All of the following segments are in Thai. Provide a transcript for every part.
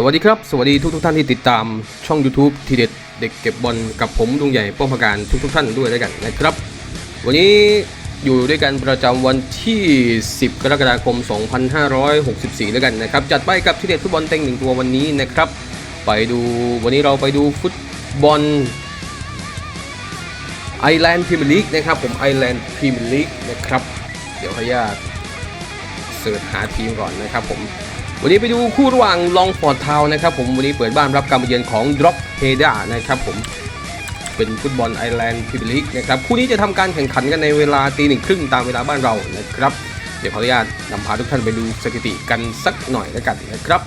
สวัสดีครับ สวัสดีทุกทุกท่านที่ติดตามช่อง YouTube ทีเด็ดเด็กเก็บบอลกับผมลุงใหญ่ป้อมพการทุกทุกท่านด้วยแล้วกันนะครับ วันนี้อยู่ด้วยกันประจำวันที่ 10 กรกฎาคม 2564แล้วกันนะครับ จัดไปกับทีเด็ดฟุตบอลเต็งหนึ่งตัววันนี้นะครับ ไปดูวันนี้เราไปดูฟุตบอลไอแลนด์พรีเมียร์ลีกนะครับผมไอแลนด์พรีเมียร์ลีกนะครับ เดี๋ยวขออนุญาตเสิร์ชหาทีมก่อนนะครับผม วันนี้ไปดูคู่ระหว่างลองฟอร์ดทาวนะครับผมวันนี้เปิดบ้านรับการมาเยือนของดรอปเฮดานะครับผมเป็นฟุตบอลไอร์แลนด์พรีเมียร์ลีกนะครับคู่นี้จะทำการแข่งขันกันในเวลาตีหนึ่งครึ่งตามเวลาบ้านเรานะครับ เดี๋ยวขออนุญาตนำพาทุกท่านไปดูสถิติกันสักหน่อยแล้วกันนะครับ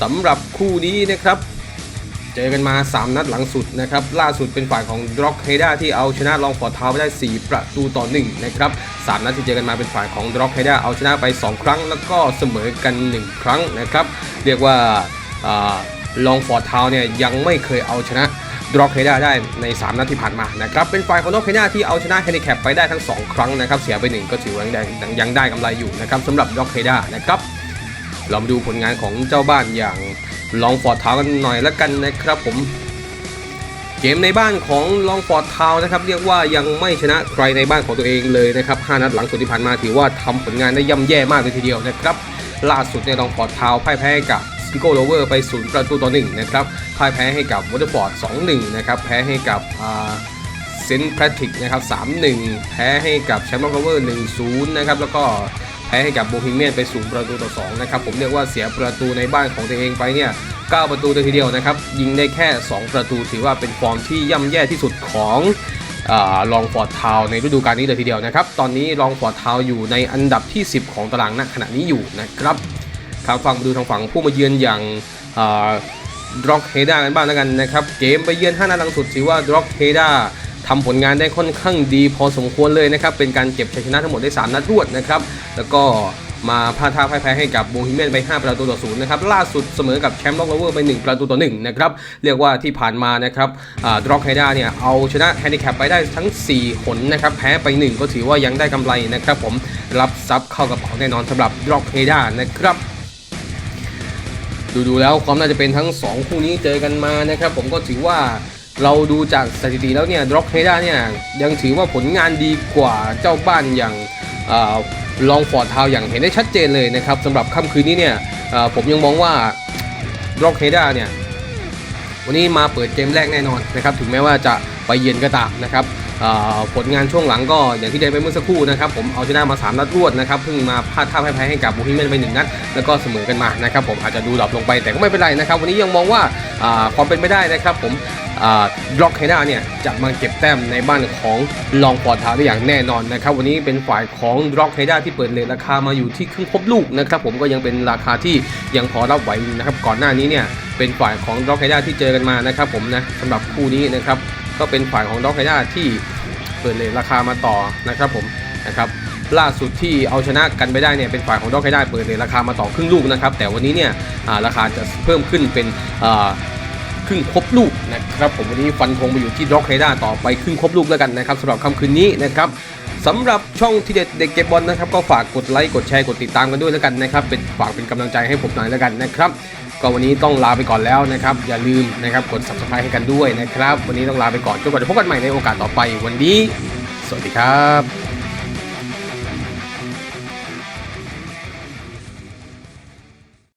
สำหรับคู่นี้นะครับ เจอกันมา 3 นัดหลังสุดนะครับ ล่าสุดเป็นฝ่ายของดร็อกเฮดาที่เอาชนะลองฟอร์ดทาวไปได้ 4 ประตูต่อ1นะครับ3นัดที่เจอกันมาเป็นฝ่ายของดร็อกเฮดาเอาชนะไป 2 ครั้ง แล้วก็เสมอกัน 1 ครั้งนะครับ เรียกว่าลองฟอร์ดทาวเนี่ยยังไม่เคยเอาชนะดร็อกเฮด้าได้ใน 3 นัดที่ผ่านมานะครับ เป็นฝ่ายของดร็อกเฮด้าที่เอาชนะแฮนดิแคปไปได้ทั้ง 2 ครั้งนะครับ เสียไป 1 ก็ถือว่ายังได้ยังได้กำไรอยู่นะครับสำหรับดร็อกเฮด้านะครับ เรามาดูผลงานของเจ้าบ้านอย่าง ลองฟอร์ดทาวกันหน่อยละกันนะครับผม เกมในบ้านของลองฟอร์ดทาวนะครับเรียกว่ายังไม่ชนะใครในบ้านของตัวเองเลยนะครับ5นัดหลังสุดที่ผ่านมาถือว่าทำผลงานได้ย่ำแย่มากเลยทีเดียวนะครับล่าสุดในลองฟอร์ดทาวพ่ายแพ้กับสติโกโรเวอร์ไป0ประตูต่อ1นะครับพ่ายแพ้ให้กับวอเตอร์ฟอร์ด2-1นะครับแพ้ให้กับเซนต์แพทริกนะครับ3-1 แพ้ให้กับแชมป์โรเวอร์1-0นะครับแล้วก็ แพ้ให้กับโบฮีเมียนไปสูงประตูต่อ2นะครับผมเรียกว่าเสียประตูในบ้านของตัวเองไปเนี่ย9ประตูเลยทีเดียวนะครับยิงได้แค่ 2 ประตูถือว่าเป็นฟอร์มที่ย่ำแย่ที่สุดของลองฟอร์ดทาวในฤดูกาลนี้เลยทีเดียวนะครับ ตอนนี้ลองฟอร์ดทาวอยู่ในอันดับที่ 10 ของตารางณขณะนี้อยู่นะครับทางฝั่งมาดูทางฝั่งผู้มาเยือนอย่างดร็อกเฮดากันบ้างแล้วกันนะครับ เกมไปเยือน5นัดหลังสุดถือว่าดร็อกเฮดา ทำผลงานได้ค่อนข้างดีพอสมควรเลยนะครับ เป็นการเก็บชัยชนะทั้งหมดได้ 3 นัดรวดนะครับ แล้วก็มาพลาดท่าพ่ายแพ้ให้กับโบฮีเมียนไป 5 ประตูต่อศูนย์นะครับ ล่าสุดเสมอกับแชมป์ล็อกโลเวอร์ไป 1 ประตูต่อ1นะครับ เรียกว่าที่ผ่านมานะครับดร็อกไฮด้าเนี่ยเอาชนะแฮนดิแคปไปได้ทั้ง 4 หนนะครับ แพ้ไป 1 ก็ถือว่ายังได้กำไรนะครับ ผมรับซับเข้ากระเป๋าแน่นอนสำหรับดร็อกไฮด้านะครับดูดูๆแล้วความน่าจะเป็นทั้ง 2 คู่นี้เจอกันมานะครับ ผมก็ถือว่า เราดูจากสถิติแล้วเนี่ยดร็อกเฮด้าเนี่ยยังถือว่าผลงานดีกว่าเจ้าบ้านอย่างลองฟอร์ดทาวอย่างเห็นได้ชัดเจนเลยนะครับสำหรับค่ำคืนนี้เนี่ยผมยังมองว่าดร็อกเฮด้าเนี่ยวันนี้มาเปิดเกมแรกแน่นอนนะครับถึงแม้ว่าจะไปเยือนก็ตามนะครับผลงานช่วงหลังก็อย่างที่ได้ไปเมื่อสักครู่นะครับผมเอาชนะมา 3 นัดรวดนะครับเพิ่งมาพลาดท่าแพ้ให้กับบูฮิเมนไปหนึ่งนัดแล้วก็เสมอกันมานะครับผมอาจจะดูดรอปลงไปแต่ก็ไม่เป็นไรนะครับ วันนี้ยังมองว่าอ่าความเป็นไปได้นะครับผม ดร็อกเฮด้าเนี่ยจะมาเก็บแต้มในบ้านของลองฟอร์ดทาได้อย่างแน่นอนนะครับวันนี้เป็นฝ่ายของดร็อกเฮด้าที่เปิดเลทราคามาอยู่ที่ครึ่งครบลูกนะครับผมก็ยังเป็นราคาที่ยังพอรับไหวนะครับก่อนหน้านี้เนี่ยเป็นฝ่ายของดร็อกเฮด้าที่เจอกันมานะครับผมนะสำหรับคู่นี้นะครับก็เป็นฝ่ายของดร็อกเฮด้าที่เปิดเลทราคามาต่อนะครับผมนะครับล่าสุดที่เอาชนะกันไปได้เนี่ยเป็นฝ่ายของดอกไได้เปิดเลทราคามาต่อครึ่งลูกนะครับแต่วันนี้เนี่ยราคาจะเพิ่มขึ้นเป็น รึ่งครบลูกนะครับผมวันนี้ฟันธงไปอยู่ที่ดอกได้ต่อไปครึ่งครบลูกแล้วกันนะครับสำหรับค่ำคืนนี้นะครับสำหรับช่องที่เด็ดเด็กเก็บบอลนะครับ ก็ฝากกดไลค์กดแชร์กดติดตามกันด้วยแล้วกันนะครับเป็นฝากเป็นกำลังใจให้ผมหน่อยแล้วกันนะครับก็วันนี้ต้องลาไปก่อนแล้วนะครับ อย่าลืมนะครับกด subscribe ให้กันด้วยนะครับ วันนี้ต้องลาไปก่อนจนกว่าจะพบกันใหม่ในโอกาสต่อไปวันนี้ สวัสดีครับ